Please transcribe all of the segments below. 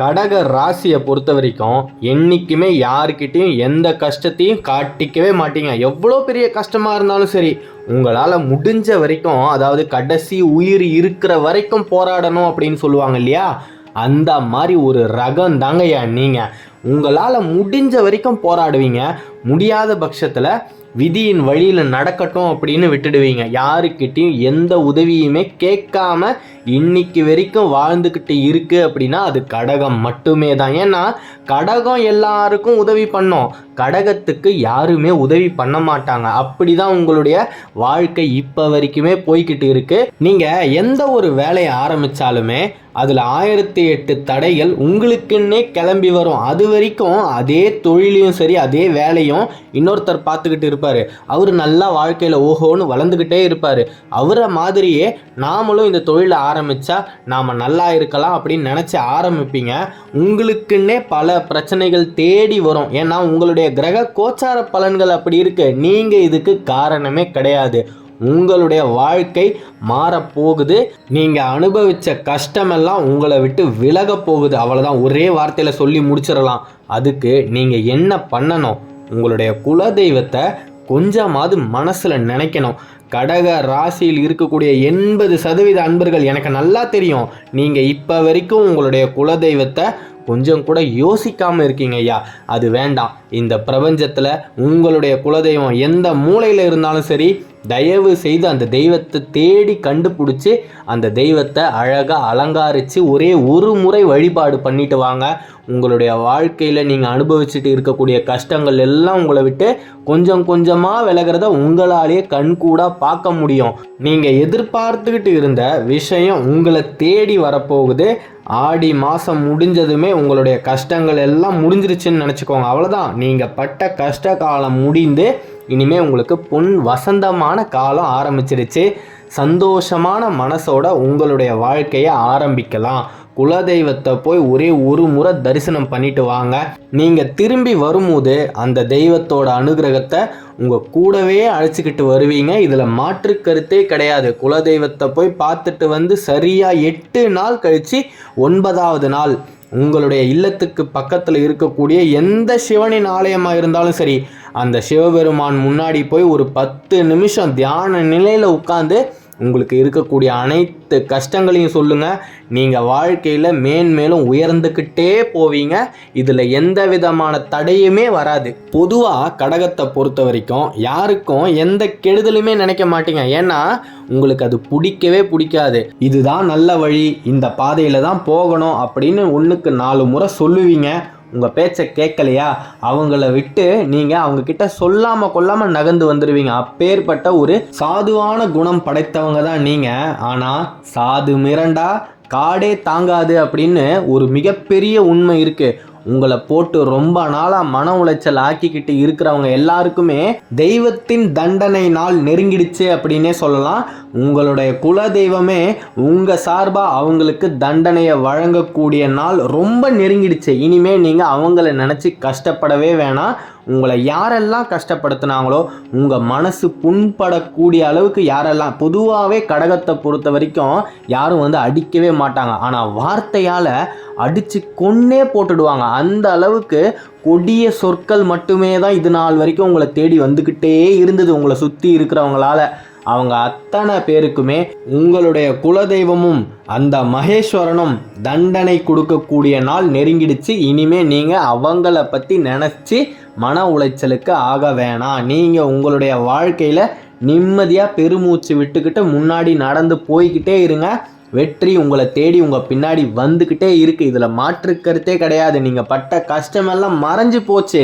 கடக ராசியை பொறுத்த வரைக்கும் என்றைக்குமே யாருக்கிட்டையும் எந்த கஷ்டத்தையும் காட்டிக்கவே மாட்டீங்க. எவ்வளோ பெரிய கஷ்டமாக இருந்தாலும் சரி உங்களால் முடிஞ்ச வரைக்கும் அதாவது கடைசி உயிர் இருக்கிற வரைக்கும் போராடணும் அப்படின்னு சொல்லுவாங்க இல்லையா? அந்த மாதிரி ஒரு ரகம் தாங்கய்யா நீங்கள் உங்களால் முடிஞ்ச வரைக்கும் போராடுவீங்க. முடியாத பட்சத்தில் விதியின் வழியில் நடக்கட்டும் அப்படின்னு விட்டுடுவீங்க. யாருக்கிட்டையும் எந்த உதவியுமே கேட்காம இன்னைக்கு வரைக்கும் வாழ்ந்துக்கிட்டு இருக்குது அப்படின்னா அது கடகம் மட்டுமே தான். ஏன்னா கடகம் எல்லாருக்கும் உதவி பண்ணோம். கடகத்துக்கு யாருமே உதவி பண்ண மாட்டாங்க. அப்படி தான் உங்களுடைய வாழ்க்கை இப்போ வரைக்குமே போய்கிட்டு இருக்குது நீங்கள் எந்த ஒரு வேலையை ஆரம்பித்தாலுமே அதில் ஆயிரத்தி எட்டு தடைகள் உங்களுக்குன்னே கிளம்பி வரும். அது வரைக்கும் அதே தொழிலையும் சரி அதே வேலையும் இன்னொருத்தர் பார்த்துக்கிட்டு இருப்பார். அவர் நல்லா வாழ்க்கையில் ஓஹோன்னு வளர்ந்துக்கிட்டே இருப்பார். அவரை மாதிரியே நாமளும் இந்த தொழிலை ஆரம்பித்தா நாம் நல்லா இருக்கலாம் அப்படின்னு நினச்சி ஆரம்பிப்பீங்க. உங்களுக்குன்னே பல பிரச்சனைகள் தேடி வரும். ஏன்னா உங்களுடைய கிரக கோச்சார பலன்கள் அப்படி இருக்கு. நீங்கள் இதுக்கு காரணமே கிடையாது. உங்களுடைய வாழ்க்கை மாறப்போகுது. நீங்கள் அனுபவித்த கஷ்டமெல்லாம் உங்களை விட்டு விலக போகுது. அவ்வளோதான் ஒரே வார்த்தையில் சொல்லி முடிச்சிடலாம். அதுக்கு நீங்கள் என்ன பண்ணணும்? உங்களுடைய குலதெய்வத்தை கொஞ்சமாவது மனசில் நினைக்கணும். கடக ராசியில் இருக்கக்கூடிய எண்பது சதவீத அன்பர்கள் எனக்கு நல்லா தெரியும். நீங்கள் இப்போ வரைக்கும் உங்களுடைய குலதெய்வத்தை கொஞ்சம் கூட யோசிக்காமல் இருக்கீங்க ஐயா. அது வேண்டாம். இந்த பிரபஞ்சத்தில் உங்களுடைய குலதெய்வம் எந்த மூலையில் இருந்தாலும் சரி தயவு செய்து அந்த தெய்வத்தை தேடி கண்டுபிடிச்சி அந்த தெய்வத்தை அழகாக அலங்காரித்து ஒரே ஒரு முறை வழிபாடு பண்ணிட்டு வாங்க. உங்களுடைய வாழ்க்கையில் நீங்கள் அனுபவிச்சுட்டு இருக்கக்கூடிய கஷ்டங்கள் எல்லாம் உங்களை விட்டு கொஞ்சம் கொஞ்சமாக விலகிறத உங்களாலேயே கண்கூடாக பார்க்க முடியும். நீங்கள் எதிர்பார்த்துக்கிட்டு இருந்த விஷயம் உங்களை தேடி வரப்போகுது. ஆடி மாதம் முடிஞ்சதுமே உங்களுடைய கஷ்டங்கள் எல்லாம் முடிஞ்சிருச்சுன்னு நினச்சிக்கோங்க. அவ்வளோதான் நீங்கள் பட்ட கஷ்ட காலம் முடிந்து இனிமே உங்களுக்கு பொன் வசந்தமான காலம் ஆரம்பிச்சிருச்சு சந்தோஷமான மனசோட உங்களுடைய வாழ்க்கையை ஆரம்பிக்கலாம். குலதெய்வத்தை போய் ஒரே ஒரு முறை தரிசனம் பண்ணிட்டு வாங்க. நீங்கள் திரும்பி வரும்போது அந்த தெய்வத்தோட அனுகிரகத்தை உங்கள் கூடவே அழைச்சிக்கிட்டு வருவீங்க. இதில் மாற்று கருத்தே கிடையாது. குலதெய்வத்தை போய் பார்த்துட்டு வந்து சரியாக எட்டு நாள் கழித்து ஒன்பதாவது நாள் உங்களுடைய இல்லத்துக்கு பக்கத்தில் இருக்கக்கூடிய எந்த சிவனின் ஆலயமாக இருந்தாலும் சரி அந்த சிவபெருமான் முன்னாடி போய் ஒரு பத்து நிமிஷம் தியான நிலையில் உட்காந்து உங்களுக்கு இருக்கக்கூடிய அனைத்து கஷ்டங்களையும் சொல்லுங்கள் நீங்கள் வாழ்க்கையில் மேன்மேலும் உயர்ந்துக்கிட்டே போவீங்க. இதில் எந்த விதமான தடையுமே வராது. பொதுவாக கடகத்தை பொறுத்த வரைக்கும் யாருக்கும் எந்த கெடுதலுமே நினைக்க மாட்டீங்க. ஏன்னா உங்களுக்கு அது பிடிக்கவே பிடிக்காது. இதுதான் நல்ல வழி. இந்த பாதையில் தான் போகணும் அப்படின்னு ஒன்றுக்கு நாலு முறை சொல்லுவீங்க. உங்கள் பேச்சை கேட்கலையா? அவங்கள விட்டு நீங்கள் அவங்கக்கிட்ட சொல்லாமல் கொல்லாமல் நகர்ந்து வந்துடுவீங்க அப்பேற்பட்ட ஒரு சாதுவான குணம் படைத்தவங்க தான் நீங்கள் ஆனால் சாது மிரண்டா காடே தாங்காது அப்படின்னு ஒரு மிகப்பெரிய உண்மை இருக்குது உங்களை போட்டு ரொம்ப நாளாக மன உளைச்சல் ஆக்கிக்கிட்டு இருக்கிறவங்க எல்லாருக்குமே தெய்வத்தின் தண்டனை நாள் நெருங்கிடுச்சு அப்படின்னே சொல்லலாம். உங்களுடைய குல தெய்வமே உங்கள் சார்பாக அவங்களுக்கு தண்டனையை வழங்கக்கூடிய நாள் ரொம்ப நெருங்கிடுச்சு. இனிமே நீங்கள் அவங்கள நினச்சி கஷ்டப்படவே வேணாம். உங்களை யாரெல்லாம் கஷ்டப்படுத்தினாங்களோ உங்கள் மனசு புண்படக்கூடிய அளவுக்கு யாரெல்லாம் பொதுவாகவே கடகத்தை பொறுத்த வரைக்கும் யாரும் வந்து அடிக்கவே மாட்டாங்க. ஆனால் வார்த்தையால் அடித்து கொன்னே போட்டுடுவாங்க. அந்த அளவுக்கு கொடிய சொற்கள் மட்டுமே தான் இது நாள் வரைக்கும் உங்களை தேடி வந்துக்கிட்டே இருந்தது. உங்களை சுற்றி இருக்கிறவங்களால. அவங்க அத்தனை பேருக்குமே உங்களுடைய குலதெய்வமும் அந்த மகேஸ்வரனும் தண்டனை கொடுக்கக்கூடிய நாள் நெருங்கிடுச்சு. இனிமே நீங்கள் அவங்கள பற்றி நினச்சி மன உளைச்சலுக்கு ஆக வேணாம். நீங்கள் உங்களுடைய வாழ்க்கையில் நிம்மதியாக பெருமூச்சு விட்டுக்கிட்டு முன்னாடி நடந்து போய்கிட்டே இருங்க. வெற்றி உங்களை தேடி உங்கள் பின்னாடி வந்துக்கிட்டே இருக்குது இதில் மாற்று கருத்தே கிடையாது. நீங்கள் பட்ட கஷ்டமெல்லாம் மறைஞ்சு போச்சு.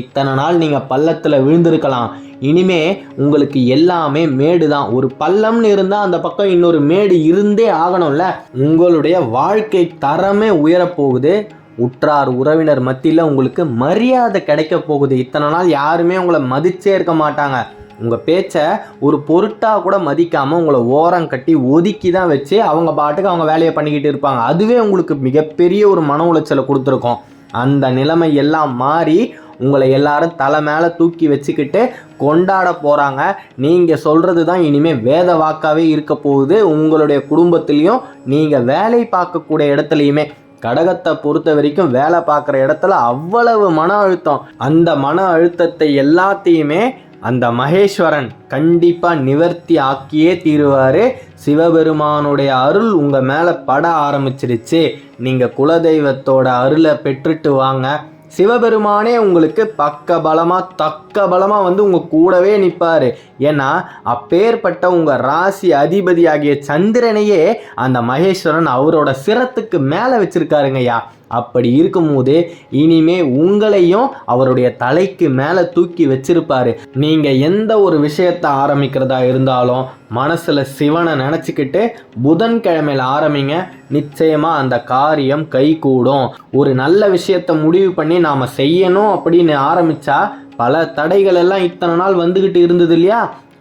இத்தனை நாள் நீங்கள் பள்ளத்தில் விழுந்திருக்கலாம். இனிமே உங்களுக்கு எல்லாமே மேடு தான் ஒரு பள்ளம்னு இருந்தால் அந்த பக்கம் இன்னொரு மேடு இருந்தே ஆகணும்ல. உங்களுடைய வாழ்க்கை தரமே உயரப்போகுது உற்றார் உறவினர் மத்தியில் உங்களுக்கு மரியாதை கிடைக்க போகுது. இத்தனை நாள் யாருமே உங்களை மதிச்சே இருக்க மாட்டாங்க. உங்கள் பேச்சை ஒரு பொருட்டாக கூட மதிக்காமல் உங்களை ஓரம் கட்டி ஒதுக்கி தான் வச்சு அவங்க பாட்டுக்கு அவங்க வேலையை பண்ணிக்கிட்டு இருப்பாங்க. அதுவே உங்களுக்கு மிகப்பெரிய ஒரு மன உளைச்சலை கொடுத்துருக்கோம். அந்த நிலைமை எல்லாம் மாறி உங்களை எல்லாரும் தலை மேலே தூக்கி வச்சுக்கிட்டு கொண்டாட போகிறாங்க நீங்கள் சொல்கிறது தான் இனிமேல் வேத வாக்காகவே இருக்க போகுது. உங்களுடைய குடும்பத்துலேயும் நீங்கள் வேலை பார்க்கக்கூடிய இடத்துலையுமே கடகத்தை பொறுத்த வரைக்கும் வேலை பார்க்குற இடத்துல அவ்வளவு மன அழுத்தம். அந்த மன அழுத்தத்தை எல்லாத்தையுமே அந்த மகேஸ்வரன் கண்டிப்பாக நிவர்த்தி ஆக்கியே தீருவார். சிவபெருமானுடைய அருள் உங்கள் மேலே பட ஆரம்பிச்சிருச்சு. நீங்கள் குலதெய்வத்தோட அருளை பெற்றுட்டு வாங்க. சிவபெருமானே உங்களுக்கு பக்க பலமாக தக்க பலமாக வந்து உங்கள் கூடவே நிற்பார் ஏன்னா அப்பேற்பட்ட உங்கள் ராசி அதிபதி ஆகிய சந்திரனையே அந்த மகேஸ்வரன் அவரோட சிரத்துக்கு மேலே வச்சுருக்காருங்கய்யா. அப்படி இருக்கும்போது இனிமே உங்களையும் அவருடைய தலைக்கு மேலே தூக்கி வச்சிருப்பாரு. நீங்கள் எந்த ஒரு விஷயத்தை ஆரம்பிக்கிறதா இருந்தாலும் மனசில் சிவனை நினச்சிக்கிட்டு புதன்கிழமையில் ஆரம்பிங்க. நிச்சயமாக அந்த காரியம் கைகூடும். ஒரு நல்ல விஷயத்தை முடிவு பண்ணி நாம் செய்யணும் அப்படின்னு ஆரம்பித்தா பல தடைகள் எல்லாம் இத்தனை நாள் வந்துக்கிட்டு இருந்தது இல்லையா?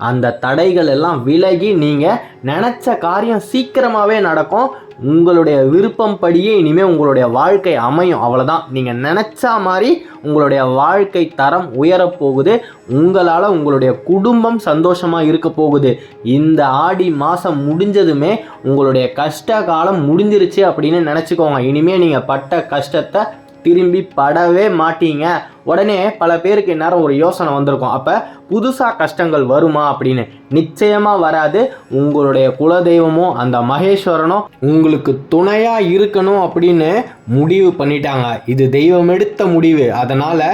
அந்த தடைகள் எல்லாம் விலகி நீங்கள் நினச்ச காரியம் சீக்கிரமாகவே நடக்கும். உங்களுடைய விருப்பம் படியே இனிமேல் உங்களுடைய வாழ்க்கை அமையும். அவ்வளோதான் நீங்கள் நினச்சா மாதிரி உங்களுடைய வாழ்க்கை தரம் உயரப்போகுது உங்களால் உங்களுடைய குடும்பம் சந்தோஷமாக இருக்க போகுது. இந்த ஆடி மாதம் முடிஞ்சதுமே உங்களுடைய கஷ்ட காலம் முடிஞ்சிருச்சு அப்படின்னு நினச்சிக்கோங்க. இனிமேல் நீங்கள் பட்ட கஷ்டத்தை திரும்பி படவே மாட்டீங்க. உடனே பல பேருக்கு நேரம் ஒரு யோசனை வந்திருக்கும். அப்போ புதுசாக கஷ்டங்கள் வருமா அப்படின்னு? நிச்சயமாக வராது. உங்களுடைய குலதெய்வமும் அந்த மகேஸ்வரனும் உங்களுக்கு துணையாக இருக்கணும் அப்படின்னு முடிவு பண்ணிட்டாங்க. இது தெய்வம் எடுத்த முடிவு. அதனால்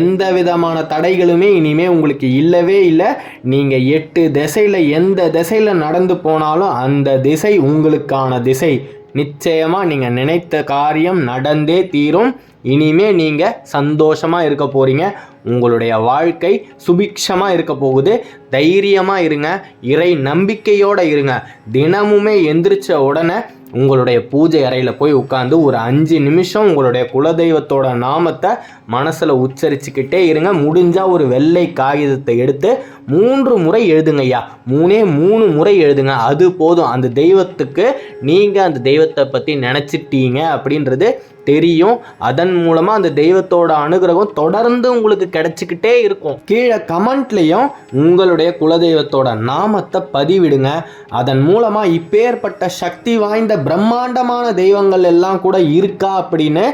எந்த விதமான தடைகளுமே இனிமேல் உங்களுக்கு இல்லவே இல்லை. நீங்கள் எட்டு திசையில் எந்த திசையில் நடந்து போனாலும் அந்த திசை உங்களுக்கான திசை. நிச்சயமாக நீங்கள் நினைத்த காரியம் நடந்தே தீரும். இனிமே நீங்கள் சந்தோஷமாக இருக்க போகிறீங்க உங்களுடைய வாழ்க்கை சுபிக்ஷமாக இருக்க போகுது. தைரியமாக இருங்க. இறை நம்பிக்கையோடு இருங்க. தினமுமே எந்திரிச்ச உடனே உங்களுடைய பூஜை அறையில் போய் உட்காந்து ஒரு அஞ்சு நிமிஷம் உங்களுடைய குலதெய்வத்தோட நாமத்தை மனசில் உச்சரிச்சுக்கிட்டே இருங்க. முடிஞ்சால் ஒரு வெள்ளை காகிதத்தை எடுத்து மூன்று முறை எழுதுங்க ஐயா. மூணே மூணு முறை எழுதுங்க. அது போதும். அந்த தெய்வத்துக்கு நீங்கள் அந்த தெய்வத்தை பற்றி நினச்சிட்டீங்க அப்படின்றது தெரியும். அதன் மூலமாக அந்த தெய்வத்தோட அனுகிரகம் தொடர்ந்து உங்களுக்கு கிடைச்சிக்கிட்டே இருக்கும். கீழே கமெண்ட்லேயும் உங்களுடைய குலதெய்வத்தோட நாமத்தை பதிவிடுங்க. அதன் மூலமாக இப்பேற்பட்ட சக்தி வாய்ந்த பிரம்மாண்டமான தெய்வங்கள் எல்லாம் கூட இருக்கா அப்படின்னு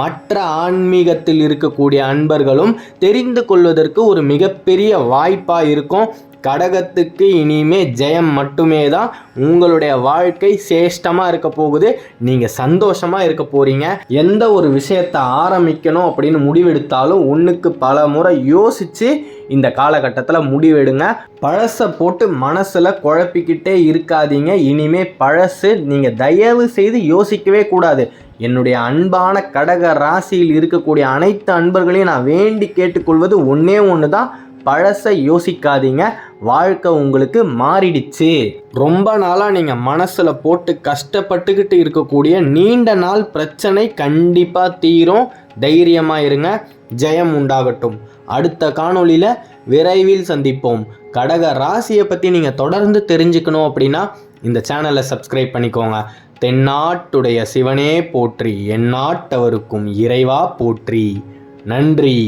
மற்ற ஆன்மீகத்தில் இருக்கக்கூடிய அன்பர்களும் தெரிந்து கொள்வதற்கு ஒரு மிகப்பெரிய வாய்ப்பாக இருக்கும். கடகத்துக்கு இனிமே ஜெயம் மட்டுமே தான் உங்களுடைய வாழ்க்கை சேஷ்டமாக இருக்க போகுது. நீங்கள் சந்தோஷமாக இருக்க போகிறீங்க எந்த ஒரு விஷயத்தை ஆரம்பிக்கணும் அப்படின்னு முடிவெடுத்தாலும் ஒன்றுக்கு பல முறை யோசித்து இந்த காலகட்டத்தில் முடிவெடுங்க. பழசை போட்டு மனசில் குழப்பிக்கிட்டே இருக்காதீங்க. இனிமே பழசு நீங்கள் தயவு செய்து யோசிக்கவே கூடாது. என்னுடைய அன்பான கடக ராசியில் இருக்கக்கூடிய அனைத்து அன்பர்களையும் நான் வேண்டி கேட்டுக்கொள்வது ஒன்றே ஒன்று தான் பழசை யோசிக்காதீங்க. வாழ்க்கை உங்களுக்கு மாறிடுச்சு. ரொம்ப நாளாக நீங்கள் மனசில் போட்டு கஷ்டப்பட்டுக்கிட்டு இருக்கக்கூடிய நீண்ட நாள் பிரச்சனை கண்டிப்பாக தீரும். தைரியமாக இருங்க. ஜெயம் உண்டாகட்டும். அடுத்த காணொளியில் விரைவில் சந்திப்போம். கடக ராசியை பற்றி நீங்கள் தொடர்ந்து தெரிஞ்சுக்கணும் அப்படின்னா இந்த சேனலை சப்ஸ்கிரைப் பண்ணிக்கோங்க. தென்னாட்டுடைய சிவனே போற்றி எந்நாட்டவருக்கும் இறைவா போற்றி. நன்றி.